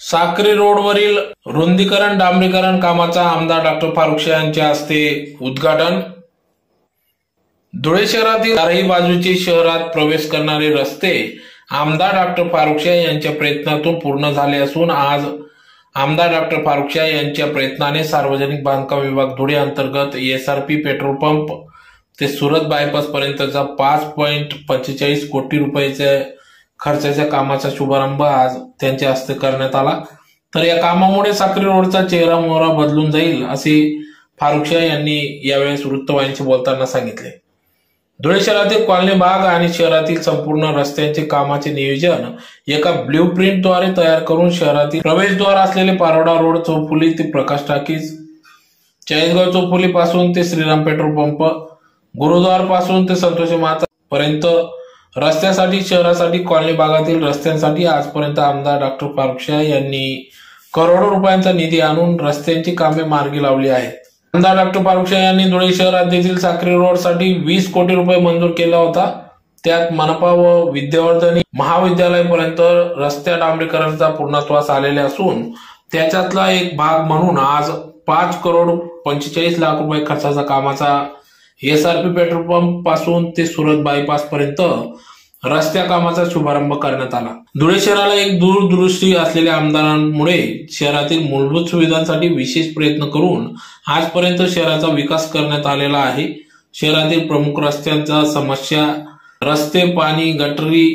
साक्री रोडवरील रुंदीकरण डांबरीकरण कामाचा आमदार डॉक्टर फारुख शाह यांच्या हस्ते उद्घाटन. धुळे शहरातील चारही बाजूचे शहरात प्रवेश करणारे रस्ते आमदार डॉक्टर फारुख शाह यांच्या प्रयत्नातून पूर्ण झाले असून आज आमदार डॉक्टर फारुख शाह यांच्या प्रयत्नाने सार्वजनिक बांधकाम विभाग धुळे अंतर्गत एसआरपी पेट्रोल पंप ते सुरत बायपास पर्यंतचा पाच पॉईंट पंचेचाळीस कोटी रुपयाचे खर्चाच्या कामाचा शुभारंभ आज त्यांच्या हस्ते करण्यात आला. तर या कामामुळे साक्री रोडचा चेहरा मोहरा बदलून जाईल असे फारुख शाह यांनी यावेळेस वृत्तवाहिनीशी बोलताना सांगितले. धुळे शहरातील कॉलनी भाग आणि शहरातील संपूर्ण रस्त्यांचे कामाचे नियोजन एका ब्ल्यू प्रिंटद्वारे तयार करून शहरातील प्रवेशद्वार असलेले पारोडा रोड चौफुली ते प्रकाश टाकीज चाळीसगाव चौफुली पासून ते श्रीराम पेट्रोल पंप गुरुद्वारपासून ते संतोषी माता पर्यंत रस्त्यासाठी शहरासाठी कॉलनी भागातील रस्त्यांसाठी आजपर्यंत आमदार डॉक्टर फारुख यांनी करोडो रुपयांचा निधी आणून रस्त्यांची कामे मार्गी लावली आहेत. आमदार डॉक्टर पारुक्षा यांनी धुळे शहर देखील साखरी रोडसाठी वीस कोटी रुपये मंजूर केला होता. त्यात मनपा व विद्यावर्धनी महाविद्यालयापर्यंत रस्त्या डांबरीकरणाचा पूर्णत्वास आलेले असून त्याच्यातला एक भाग म्हणून आज पाच करोड पंचेचाळीस लाख रुपये खर्चाचा कामाचा एसआरपी पेट्रोल पंपपासून ते सुरत बायपास पर्यंत रस्त्या कामाचा शुभारंभ करण्यात आला. धुळे शहराला एक दूरदृष्टी असलेल्या आमदारांमुळे शहरातील मूलभूत सुविधांसाठी विशेष प्रयत्न करून आजपर्यंत शहराचा विकास करण्यात आलेला आहे. शहरातील प्रमुख रस्त्यांचा समस्या रस्ते पाणी गटरी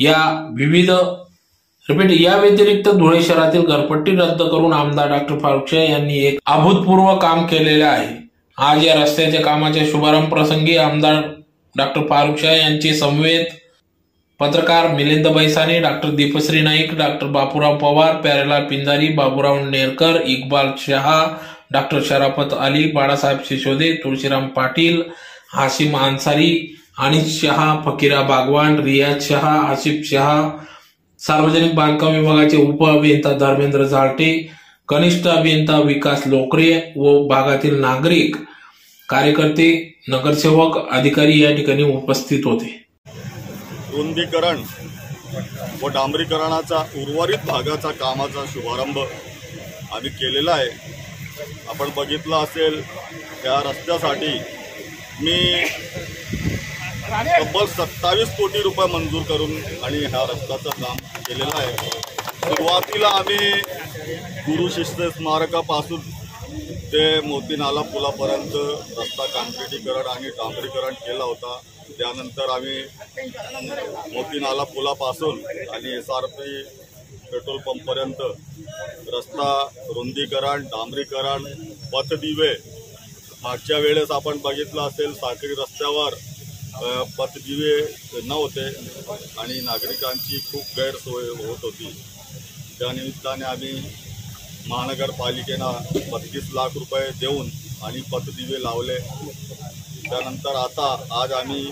या विविध रिपीट या व्यतिरिक्त धुळे शहरातील घरपट्टी रद्द करून आमदार डॉक्टर फारुख शाह यांनी एक अभूतपूर्व काम केलेले आहे. आज या रस्त्याच्या कामाच्या शुभारंभ प्रसंगी आमदार डॉक्टर फारुख शाह यांचे समवेत पत्रकार Milind Baisane doctor Deepshri Naik doctor Bapurao Pawar Pyarelal Pinjari Baburao Nerkar Iqbal Shaha doctor Sharafat Ali Balasaheb Shishode Tulshiram Patil Hashim Ansari अनिश शहा फकीरा बागवान रियाज शहा आसिफ शहा सार्वजनिक बांधकाम विभागाचे उप अभियंता धर्मेंद्र झालटे कनिष्ठ अभियंता विकास लोकरे व भागातील नागरिक कार्यकर्ते नगरसेवक अधिकारी या ठिकाणी उपस्थित होते. रुंदीकरण व डांबरीकरणाचा उर्वरित भागाचा कामाचा शुभारंभ आम्ही केलेला आहे. आपण बघितलं असेल त्या रस्त्यासाठी मी तब्बल सत्तावीस कोटी रुपये मंजूर करून आणि ह्या रस्त्याचं काम केलेलं आहे. सुरुवातीला आम्ही गुरु शिष्य स्मारकापासून ते मोतीनाला पुलापर्यंत रस्ता काँक्रिटीकरण आणि डांबरीकरण केला होता. त्यानंतर आम्ही मोती नाला पुलापासून आणि एस आर पी पेट्रोल पंपपर्यंत रस्ता रुंदीकरण डांबरीकरण पथदिवे मागच्या वेळेस आपण बघितलं असेल साखळी रस्त्यावर पथदिवे नव्हते आणि नागरिकांची खूप गैरसोय होत होती. त्यानिमित्ताने आम्ही महानगरपालिकेनं बत्तीस लाख रुपये देऊन आणि पथदिवे लावले. त्यानंतर आता आज आम्ही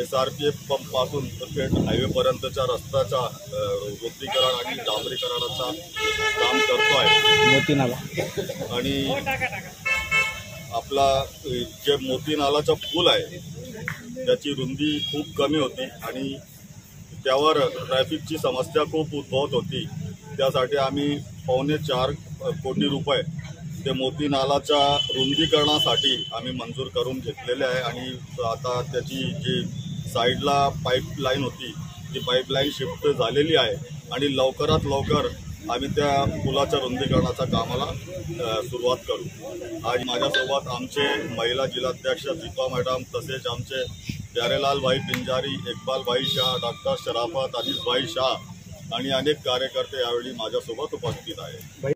एस आर पी एफ पंपपासून थेट हायवेपर्यंतच्या रस्त्याचा अ, रुंदीकरण आणि डांबरीकरणाचा काम करतो आहे मोती नाला आणि आपला जे मोती नालाचा पूल आहे त्याची रुंदी खूप कमी होती आणि त्यावर ट्रॅफिकची समस्या खूप उद्भवत होती. त्यासाठी आम्ही पावणे चार कोटी रुपये ते मोती नालाच्या रुंदीकरणासाठी आम्ही मंजूर करून घेतलेले आहे आणि आता त्याची जी साईडला पाईपलाईन होती ती पाईपलाईन शिफ्ट झालेली आहे आणि लवकरात लवकर आम्ही त्या पुलाच्या रुंदीकरणाच्या कामाला सुरुवात करू. आज माझ्यासोबत आमचे महिला जिल्हाध्यक्ष दीपा मॅडम तसेच आमचे प्यारेलाल भाई पिंजारी इकबाल भाई शाह डॉक्टर शराफत अनिस भाई शाह आणि अनेक कार्यकर्ते यावेळी माझ्यासोबत उपस्थित आहेत.